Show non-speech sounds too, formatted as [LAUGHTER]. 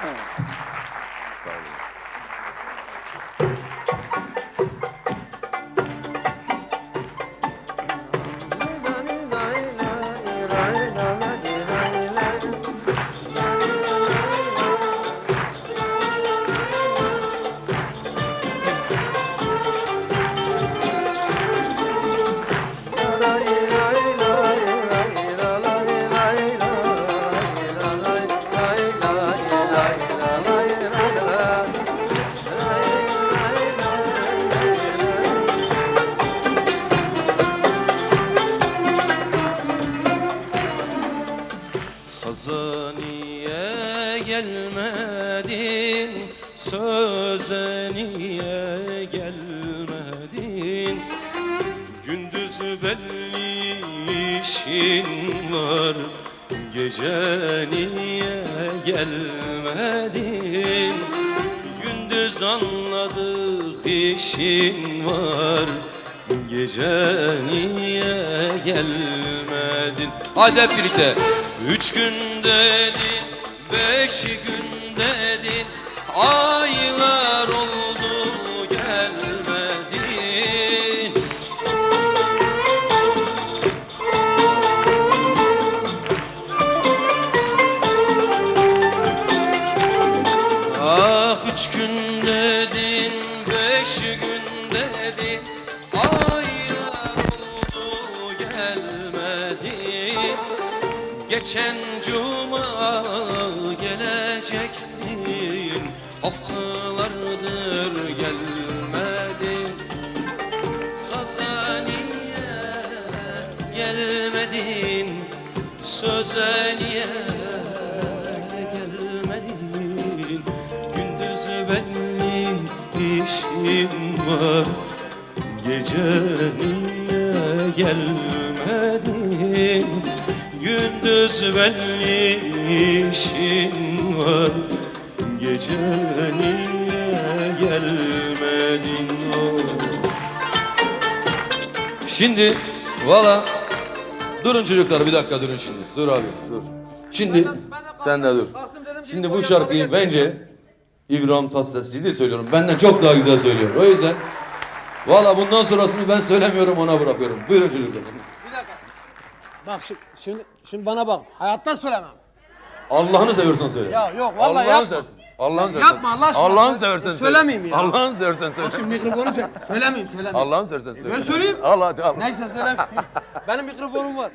Oh. Saza niye gelmedin? Söze niye gelmedin? Gündüz belli işin var. Gece niye gelmedin? Gündüz anladık işin var Gece niye gelmedin? Hadi hep birlikte. Üç gün dedin, beş gün dedin. Aylar oldu gelmedin. Ah üç gün dedin, beş gün dedin Aylar oldu Geçen cuma gelecektin Haftalardır gelmedin Saza niye gelmedin? Söze niye gelmedin? Gündüz belli işim var Gece niye gelmedin Gündüz belli işin var Gece niye gelmedin oh. Şimdi valla durun çocuklar bir dakika durun şimdi. Dur abi dur. Şimdi sen de dur. Şimdi bu şarkıyı bence İbrahim Tatlıses ciddi söylüyorum. Benden çok daha güzel söylüyor. O yüzden valla bundan sonrasını ben söylemiyorum ona bırakıyorum. Buyurun çocuklar. Bir dakika. Bak şimdi, şimdi, şimdi bana bak. Hayatta söylemem. Allah'ını seversen söyle. Ya yok vallahi Allah'ını yapma. seversen. Allah'ını seversen. Yapma Allah aşkına. Allah'ını Söyle- seversen söyle. söylemeyeyim ya. Allah'ını seversen söyle. Bak şimdi mikrofonu çek. Söylemeyeyim söylemeyeyim. Allah'ını seversen söyle. Ben söyleyeyim. Allah hadi al. Neyse söylemeyeyim. [LAUGHS] Benim mikrofonum var.